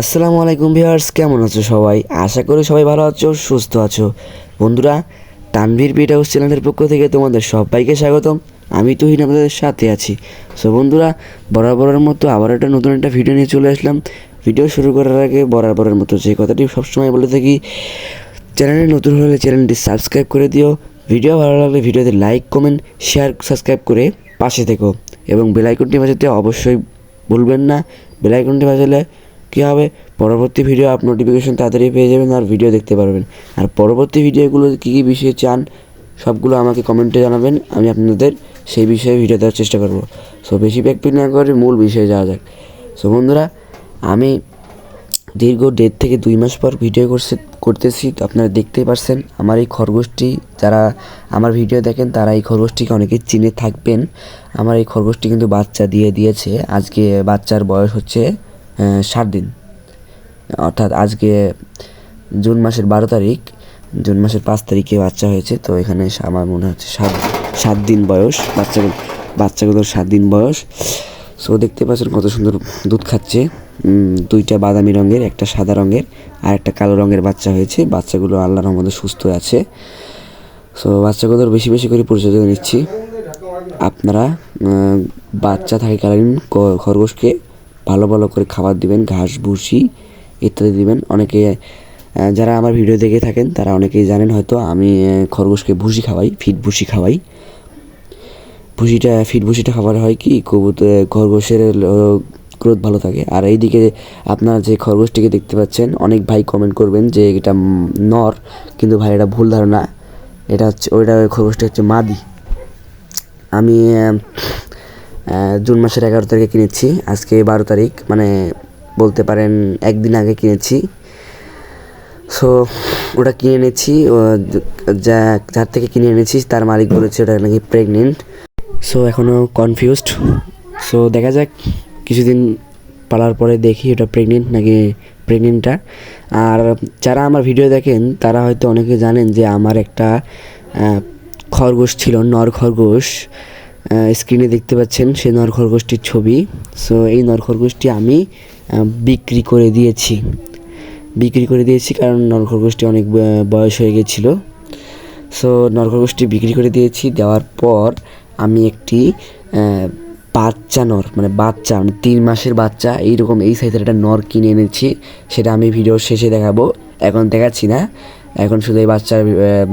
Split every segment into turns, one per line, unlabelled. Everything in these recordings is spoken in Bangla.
আসসালামু আলাইকুম ভিউয়ার্স, কেমন আছো সবাই? আশা করি সবাই ভালো আছো, সুস্থ আছো। বন্ধুরা, তানভীর বিট হাউস চ্যানেলের পক্ষ থেকে তোমাদের সবাইকে স্বাগতম। আমি তুহিন আপনাদের সাথে আছি। সো বন্ধুরা, বরাবরের মতো আবার একটা নতুন একটা ভিডিও নিয়ে চলে আসলাম। ভিডিও শুরু করার আগে বরাবরের মতো যে কথাটি সবসময় বলে থাকি, চ্যানেলে নতুন হলে চ্যানেলটি সাবস্ক্রাইব করে দিও। ভিডিও ভালো লাগলে ভিডিওতে লাইক কমেন্ট শেয়ার সাবস্ক্রাইব করে পাশে থেকো। এবং বেলাইকনটি বাজাতে অবশ্যই ভুলবেন না। বেলাইকনটি বাজালে কী হবে? পরবর্তী ভিডিও আপ নোটিফিকেশন তাড়াতাড়ি পেয়ে যাবেন আর ভিডিও দেখতে পারবেন। আর পরবর্তী ভিডিওগুলো কী কী বিষয়ে চান, সবগুলো আমাকে কমেন্টে জানাবেন, আমি আপনাদের সেই বিষয়ে ভিডিও দেওয়ার চেষ্টা করব। সো বেশি ব্যাকপিক না করে মূল বিষয়ে যাওয়া যাক। সো বন্ধুরা, আমি দীর্ঘ দেড় থেকে দুই মাস পর ভিডিও করছে করতেছি, তো আপনারা দেখতেই পারছেন আমার এই খরগোশটি। যারা আমার ভিডিও দেখেন, তারা এই খরগোশটিকে অনেকে চিনে থাকবেন। আমার এই খরগোশটি কিন্তু বাচ্চা দিয়ে দিয়েছে। আজকে বাচ্চার বয়স হচ্ছে সাত দিন। অর্থাৎ আজকে জুন মাসের বারো তারিখ, জুন মাসের পাঁচ তারিখে বাচ্চা হয়েছে, তো এখানে আমার মনে হচ্ছে সাত সাত দিন বয়স বাচ্চাগুলো বাচ্চাগুলোর সাত দিন বয়স। সো দেখতে পাচ্ছেন কত সুন্দর দুধ খাচ্ছে। দুইটা বাদামি রঙের, একটা সাদা রঙের, আর একটা কালো রঙের বাচ্চা হয়েছে। বাচ্চাগুলো আল্লাহর রহমতে সুস্থ আছে। সো বাচ্চাগুলোর বেশি বেশি করে পরিচর্যা নিচ্ছি। আপনারা বাচ্চা থাকাকালীন খরগোশকে ভালো ভালো করে খাবার দিবেন, ঘাস, ভুসি ইত্যাদি দিবেন। অনেকে যারা আমার ভিডিও দেখে থাকেন, তারা অনেকেই জানেন হয়তো আমি খরগোশকে ভুসি খাওয়াই, ফিট ভুসি খাওয়াই। ভুসিটা, ফিট ভুসিটা খাবার হয় কি কবুতর খরগোশের গ্রোথ ভালো থাকে। আর এইদিকে আপনারা যে খরগোশটিকে দেখতে পাচ্ছেন, অনেক ভাই কমেন্ট করবেন যে এটা নর, কিন্তু ভাই এটা ভুল ধারণা। এটা হচ্ছে, ওইটা খরগোশটা হচ্ছে মাদি। আমি জুন মাসের এগারো তারিখে কিনেছি। আজকে বারো তারিখ মানে বলতে পারেন একদিন আগে কিনেছি। সো ওটা কিনে এনেছি যা যার থেকে কিনে এনেছি, তার মালিক বলেছে ওটা নাকি প্রেগনেন্ট সো এখনও কনফিউজড সো দেখা যাক, কিছুদিন পালার পরে দেখি ওটা প্রেগনেন্ট নাকি প্রেগনেন্টটা আর যারা আমার ভিডিও দেখেন, তারা হয়তো অনেকে জানেন যে আমার একটা খরগোশ ছিল, নর খরগোশ। স্ক্রিনে দেখতে পাচ্ছেন সেই নর খরগোশটির ছবি। সো এই নর খরগোশটি আমি বিক্রি করে দিয়েছি। বিক্রি করে দিয়েছি কারণ নর খরগোশটি অনেক বয়স হয়ে গেছিল। সো নরখরগোশটি বিক্রি করে দিয়েছি। দেওয়ার পর আমি একটি বাচ্চা নর মানে বাচ্চা মানে তিন মাসের বাচ্চা, এইরকম এই সাইজের একটা নর কিনে এনেছি। সেটা আমি ভিডিওর শেষে দেখাবো। এখন দেখাচ্ছি না। এখন শুধু এই বাচ্চার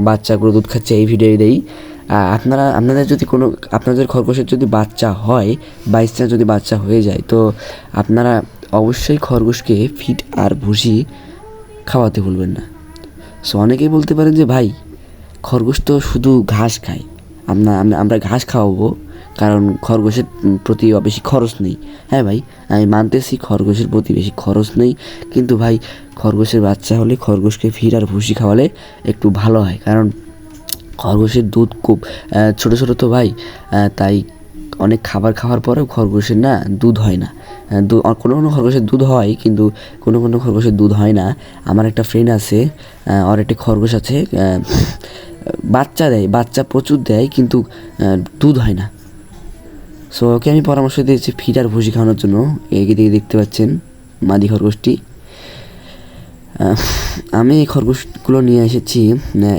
বাচ্চাগুলো দুধ খাচ্ছে, এই ভিডিও দেই। আপনারা, আপনাদের যদি কোনো, আপনাদের খরগোশের যদি বাচ্চা হয় বাইশ যদি বাচ্চা হয়ে যায়, তো আপনারা অবশ্যই খরগোশকে ফিট আর ভুসি খাওয়াতে ভুলবেন না। সো অনেকেই বলতে পারেন যে, ভাই, খরগোশ তো শুধু ঘাস খায়। আমরা আমরা ঘাস খাওয়াবো, কারণ খরগোশের প্রতি বেশি খরচ নেই। হ্যাঁ ভাই, আমি মানতেছি খরগোশের প্রতি বেশি খরচ নেই, কিন্তু ভাই, খরগোশের বাচ্চা হলে খরগোশকে ফির আর ভুসি খাওয়ালে একটু ভালো হয়, কারণ খরগোশের দুধ খুব ছোট ছোট তো ভাই তাই অনেক খাবার খাওয়ার পরেও খরগোশের না দুধ হয় না। কোনো কোনো খরগোশের দুধ হয়, কিন্তু কোনো কোনো খরগোশের দুধ হয় না। আমার একটা ফ্রেন্ড আছে আর একটি খরগোশ আছে বাচ্চা দেয়, বাচ্চা প্রচুর দেয়, কিন্তু দুধ হয় না। সো ওকে আমি পরামর্শ দিয়েছি ফিডার ভুসি খাওয়ানোর জন্য। এগিয়ে দিকে দেখতে পাচ্ছেন মাদি খরগোশটি। আমি এই খরগোশগুলো নিয়ে এসেছি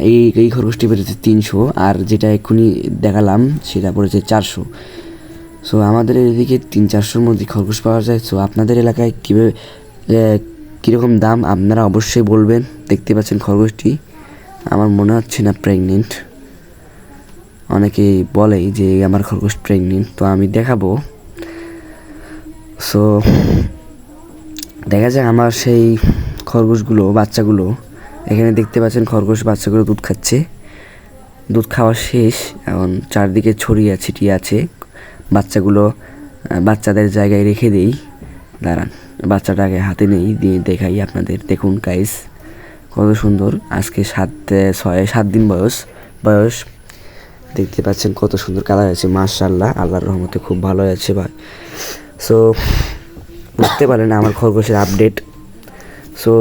এই এই খরগোশটি পড়েছে তিনশো, আর যেটা এক্ষুনি দেখালাম সেটা পড়েছে চারশো। সো আমাদের এদিকে তিন চারশোর মধ্যে খরগোশ পাওয়া যায়। সো আপনাদের এলাকায় কীভাবে কীরকম দাম আপনারা অবশ্যই বলবেন। দেখতে পাচ্ছেন খরগোশটি। আমার মনে হচ্ছে না প্রেগনেন্ট অনেকেই বলেই যে আমার খরগোশ প্রেগনেন্ট তো আমি দেখাবো। সো দেখা যায় আমার সেই খরগোশগুলো, বাচ্চাগুলো, এখানে দেখতে পাচ্ছেন খরগোশ বাচ্চাগুলো দুধ খাচ্ছে। দুধ খাওয়া শেষ, এখন চারদিকে ছড়িয়ে ছিটিয়ে আছে। বাচ্চাগুলো বাচ্চাদের জায়গায় রেখে দেই। দাঁড়ান, বাচ্চাটাকে হাতে নেই, দিয়ে দেখাই আপনাদের। দেখুন গাইস কত সুন্দর। আজকে সাত ছয়, সাত দিন বয়স। বয়স, দেখতে পাচ্ছেন কত সুন্দর কালার আছে মাশাল্লাহ আল্লাহর রহমতে খুব ভালো আছে ভাই। সো বুঝতে পারেন আমার খরগোশের আপডেট সো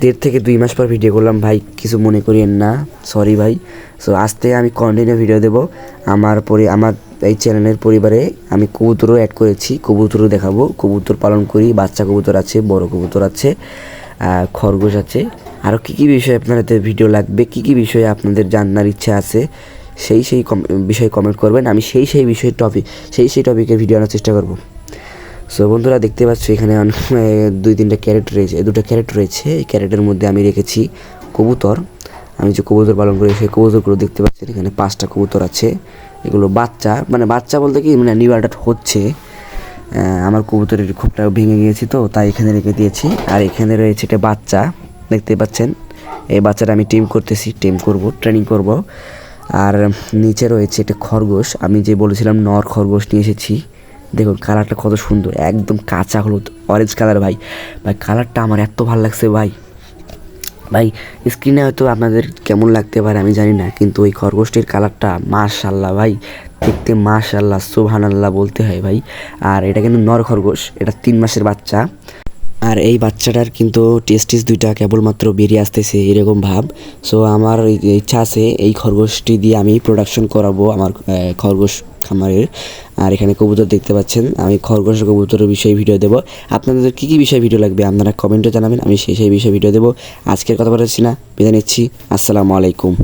দেড় থেকে দুই মাস পর ভিডিও করলাম, ভাই, কিছু মনে করিয়েন না সরি ভাই। সো থেকে আমি কন্টিনিউ ভিডিও দেবো। আমার পরে, আমার এই চ্যানেলের পরিবারে আমি কবুতরও অ্যাড করেছি, কবুতরও দেখাবো। কবুতর পালন করি, বাচ্চা কবুতর আছে, বড় কবুতর আছে খরগোশ আছে। আরও কী কী বিষয়ে আপনাদের ভিডিও লাগবে, কী কী বিষয়ে আপনাদের জানার ইচ্ছা আছে, সেই সেই বিষয়ে কমেন্ট করবেন। আমি সেই সেই বিষয়ের টপিক সেই সেই টপিকের ভিডিও আনার চেষ্টা করব। সো বন্ধুরা দেখতে পাচ্ছ এখানে দুই তিনটা ক্যারেট রয়েছে, দুটো ক্যারেট রয়েছে। এই ক্যারেটের মধ্যে আমি রেখেছি কবুতর। আমি যে কবুতর পালন করি, সেই কবুতরগুলো দেখতে পাচ্ছেন, এখানে পাঁচটা কবুতর আছে। এগুলো বাচ্চা মানে বাচ্চা বলতে কি মানে নিউ অ্যাডাল্ট হচ্ছে। আমার কবুতরের খুবটা ভেঙে গিয়েছে তো, তাই এখানে রেখে দিয়েছি। আর এখানে রয়েছে একটা বাচ্চা, দেখতে পাচ্ছেন? এই বাচ্চাটা আমি টিম করতেছি, টিম করব, ট্রেনিং করব। আর নিচে রয়েছে একটা খরগোশ, আমি যে বলেছিলাম নর খরগোশ নিয়ে এসেছি। দেখুন কালারটা কত সুন্দর, একদম কাঁচা হলুদ অরেঞ্জ কালার ভাই। ভাই, কালারটা আমার এত ভালো লাগছে ভাই। ভাই স্ক্রিনে হয়তো আপনাদের কেমন লাগতে পারে আমি জানি না, কিন্তু ওই খরগোশটির কালারটা মাশাল্লাহ ভাই। দেখতে মাশাল্লাহ সুবহানাল্লাহ বলতে হয় ভাই। আর এটা কিন্তু নর খরগোশ, এটা তিন মাসের বাচ্চা। আর এই বাচ্চাটার কিন্তু টেস্টিস দুইটা কেবলমাত্র বেরিয়ে আসতেছে এরকম ভাব। সো আমার ইচ্ছা আছে এই খরগোশটি দিয়ে আমি প্রোডাকশন করাবো আমার খরগোশ খামারের। আর এখানে কবুতর দেখতে পাচ্ছেন, আমি খরগোশ কবুতরের বিষয়ে ভিডিও দেবো। আপনাদের কী কী বিষয়ে ভিডিও লাগবে আপনারা কমেন্টে জানাবেন, আমি সেই সেই বিষয়ে ভিডিও দেবো। আজকের কথা বলেছি না, বিদায় নিচ্ছি, আসসালামু আলাইকুম।